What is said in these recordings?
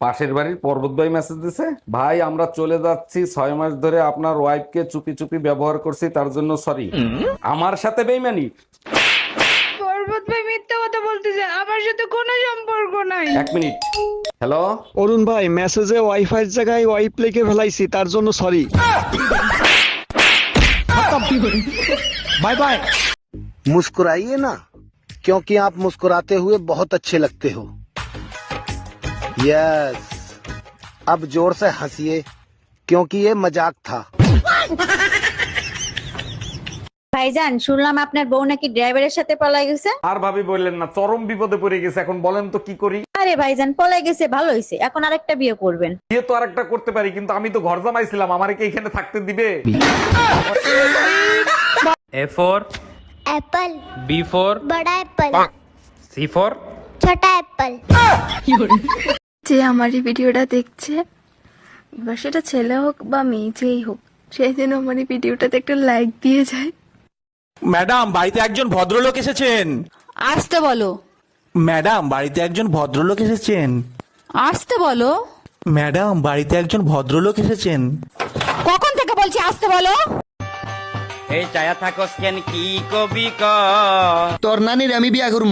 পাশের বাড়ির পর্বত ভাই মেসেজ দিছে ভাই আমরা চলে যাচ্ছি ছয় মাস ধরে আপনার ওয়াইফকে চুপি চুপি ব্যবহার করছি তার জন্য সরি আমার সাথে বেইমানি পর্বত ভাই মিথ্যা কথা বলতেছে আমার সাথে কোনো সম্পর্ক নাই এক মিনিট হ্যালো অরুণ ভাই মেসেজে ওয়াইফাই এর জায়গায় ওয়াইপ লিখে ফেলাইছি তার জন্য সরি বাই বাই मुस्कुराइए ना क्योंकि आप मुस्कुराते हुए बहुत अच्छे लगते हो यस अब जोर से हंसिए क्योंकि ये मजाक था ভাইজান শুনলাম আপনার বউ নাকি ড্রাইভারের সাথে পলাই গেছে আর ভাবি বললেন না চরম বিপদে পড়ে গেছে এখন বলেন তো কি করি আরে ভাইজান পলাই গেছে ভালো হয়েছে এখন আরেকটা বিয়ে করবেন বিয়ে তো আরেকটা করতে পারি কিন্তু আমি তো ঘর জামাইছিলাম আমারে কি এখানে থাকতে দিবে A for apple B for बड़ा एप्पल C for छोटा एप्पल যে আমার এই ভিডিওটা দেখছে। বা সেটা ছেলে হোক বা মেয়ে যেই হোক সেই জন্য আমার এই ভিডিওটাতে একটা লাইক দিয়ে যায়। ম্যাডাম বাড়িতে একজন ভদ্রলোক এসেছেন। আসতে বলো। ম্যাডাম বাড়িতে একজন ভদ্রলোক এসেছেন। আসতে বলো। ম্যাডাম বাড়িতে একজন ভদ্রলোক এসেছেন। কখন থেকে বলছি আসতে বলো? এই চায়া থাকস কেন কি কবি ক? তোর নানির আমি বিয়া করব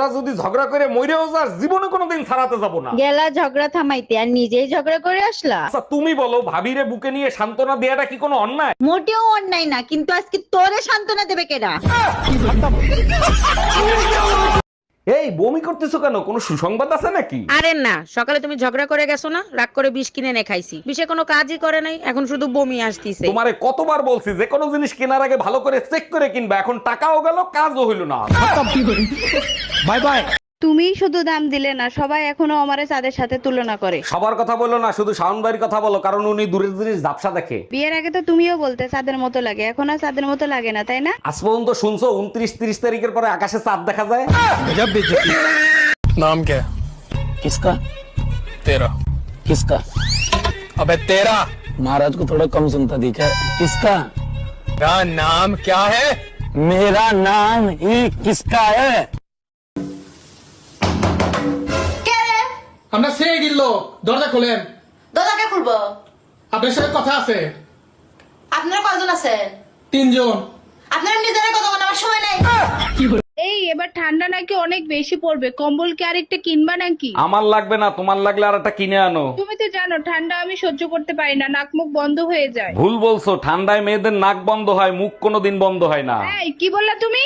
তোরা যদি ঝগড়া করে মইরেও যাস জীবনে কোনোদিন ছাড়াতে যাব না। গেলা ঝগড়া থামাইতে আর নিজেই ঝগড়া করে আসলা? আচ্ছা তুমি বলো ভাবিরে বুকে নিয়ে সান্ত্বনা দেয়াটা কি কোনো অন্যায়? মোটেও অন্যায় না কিন্তু আজকে তোরে সান্ত্বনা দেবে কেডা? এই বমি করতেছো কেন? কোনো সুসংবাদ আছে নাকি? আরে না সকালে তুমি ঝগড়া করে গেছো না? রাগ করে বিষ কিনে এনে খাইছি। বিষে কোনো কাজই করে নাই এখন শুধু বমি আসতিছে। তোমারে কতবার বলছি যে কোনো জিনিস কেনার আগে ভালো করে চেক করে কিনবা এখন টাকাও গেল কাজও হইল না। বাই বাই তুমিই শুধু দাম দিলে না সবাই এখনো আমারে চাঁদের সাথে তুলনা করে সবার কথা বলো না শুধু শাওন ভাইয়ের কথা বলো কারণ উনি দূরের জিনিস ঝাপসা দেখে বিয়ের আগে তো তুমিও বলতে চাঁদের মতো লাগে এখন আর চাঁদের মতো লাগে না তাই না আজ পর্যন্ত শুনছো উনত্রিশ তিরিশ তারিখের পরে আকাশে চাঁদ দেখা যায় नाम क्या किसका तेरा किसका अबे तेरा महाराज को थोड़ा कम सुनता दिखा किसका तेरा नाम क्या है मेरा नाम ही किसका है আমরা সেই দিল দরজা খোলেন। দোকানকে খুলবো? আপনার সাথে কথা আছে। আপনারা কয়জন আছেন? তিনজন। আপনারা নিজেরা কথা বলার সময় নাই। এই এবার ঠান্ডা নাকি অনেক বেশি পড়বে। কম্বল কি আরেকটা কিনবা নাকি? আমার লাগবে না তোমার লাগলে আর একটা কিনে আনো। তুমি তো জানো ঠান্ডা আমি সহ্য করতে পারি না নাক মুখ বন্ধ হয়ে যায়। ভুল বলছো ঠান্ডায় মেয়েদের নাক বন্ধ হয় মুখ কোনোদিন বন্ধ হয় না। এই কি বললা তুমি?